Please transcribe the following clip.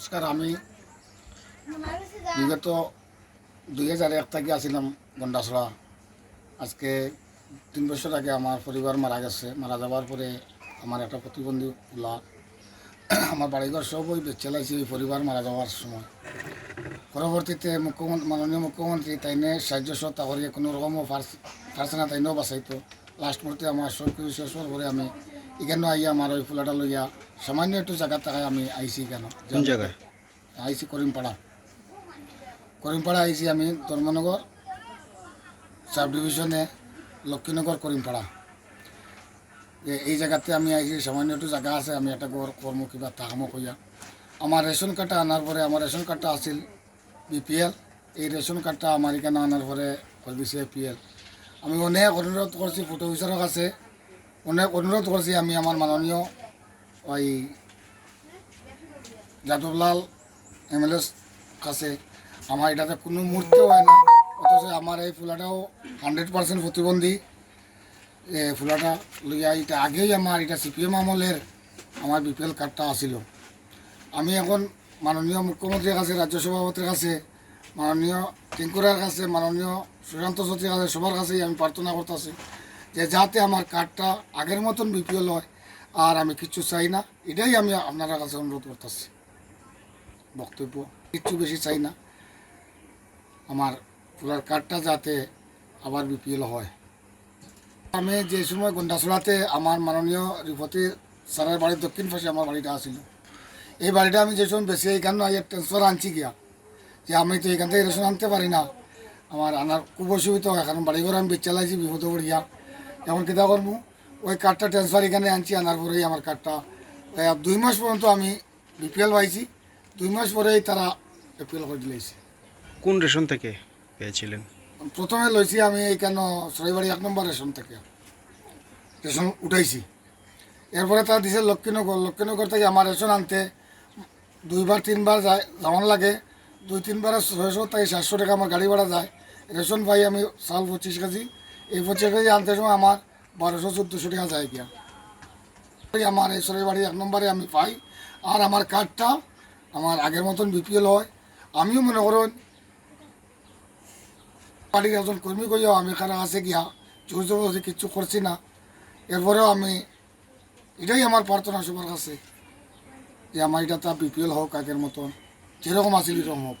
নমস্কার, আমি বিগত দুই হাজার এক থেকে আসছিলাম গন্ডাছড়া। আজকে তিন বছর আগে আমার পরিবার মারা গেছে। মারা যাওয়ার পরে আমার একটা প্রতিবন্ধী ওলা আমার বাড়িঘর সব ওই বেচে লাইছে, ওই পরিবার মারা যাওয়ার সময়। পরবর্তীতে মুখ্যমন্ত্রী মাননীয় মুখ্যমন্ত্রী তাইনে সাহায্য সত্তা করিয়ে কোনো রকমও পারছে না, তাইনেও বাঁচাইতো। লাস্ট মুহূর্তে আমার সব কিছু শেষ হওয়ার পরে আমি এখানে আইয়া আমার ওই ফুলাটা লইয়া সামান্য একটু জায়গা টাকায় আমি আইছি কেন? কোন জায়গায় আইসি করিমপাড়া করিমপাড়া আইসি আমি ধর্মনগর সাব ডিভিশনে লক্ষ্মীনগর করিমপাড়া এই জায়গাতে আমি আইসি সামান্য একটু জায়গা আছে আমি একটা ঘর কর্ম কিবা তাহামো কইয়া। আমার রেশন কার্ডটা আনার পরে আমার রেশন কার্ডটা আছিল বিপিএল। এই রেশন কার্ডটা আমার এখানে আনার পরে করে দিছে এপিএল আমি অনেক অনুরোধ করছি ফটো অফিসারের কাছে অনেক অনুরোধ করছি আমি আমার মাননীয় ওই যাদবলাল এমএলএস কাছে, আমার এটাতে কোনো মুহূর্তেও হয় না, অথচ আমার এই ফুলাটাও হান্ড্রেড পার্সেন্ট প্রতিবন্ধী। এ ফুলাটা লইয়া এটা আগেই আমার, এটা সিপিএম আমলের আমার বিপিএল কার্ডটা আসিল। আমি এখন মাননীয় মুখ্যমন্ত্রীর কাছে, রাজ্য সভাপতির কাছে, মাননীয় টিঙ্কুরার কাছে, মাননীয় সুশান্ত সচিবের কাছে, সবার কাছেই আমি প্রার্থনা করতেছি। যে যাতে আমার কার্ডটা আগের মতন বিপিএল হয়, আর আমি কিচ্ছু চাই না, এটাই আমি আপনার কাছে অনুরোধ করতেছি। বক্তব্য কিচ্ছু বেশি চাই না। আমার ফুলার কার্ডটা যাতে আবার বিপিএল হয়। আমি যে সময় গন্ডাছড়াতে আমার মাননীয় রিপতি স্যারের বাড়ির দক্ষিণ পাশে আমার বাড়িটা আসিল এই বাড়িটা আমি যে সময় বেশি এইখানে ট্রান্সফার আনছি গিয়া, যে আমি তো এখান থেকে রেশন আনতে পারি না। আমার আনার খুব অসুবিধা হয়, কারণ বাড়ি ঘর আমি বেচে লাইছি বিপদ পড়িয়া। এখন কিতা করব ওই কার্ডটা ট্রান্সফার এখানে আনছি আনার পরেই আমার কার্ডটা দুই মাস পর্যন্ত আমি বিপিএল পাইছি দুই মাস পরেই তারা এপিএল করে দিলেছে কোন রেশন থেকে পেয়েছিলেন? প্রথমে লইছি আমি এইখানে সরাইবাড়ি এক নম্বর রেশন থেকে রেশন উঠাইছি। এরপরে তারা দিছে লক্ষ্মীনগর লক্ষ্মীনগর থেকে আমার রেশন আনতে দুইবার তিনবার যায় যাওয়ান লাগে দুই তিনবার ছয়শো থেকে সাতশো টাকা আমার গাড়ি ভাড়া যায়। রেশন পাই আমি সাল পঁচিশ কেজি এই কেজি আনতে সময় আমার বারোশো, চোদ্দোশো টাকা যায় গিয়া। আমার এই সরের সরাইবাড়ি এক নম্বরে আমি পাই। আর আমার কার্ডটা আমার আগের মতন বিপিএল হয়। আমিও মনে করুন পার্টির একজন কর্মী কইয়াও আমি এখানে আছে গিয়া, জোর জবরদস্তি কিচ্ছু করছি না। এরপরেও আমি এটাই আমার প্রার্থনা সবার কাছে। যে আমার এটা তা বিপিএল হোক আগের মতন, যেরকম আছিল এরকম হোক।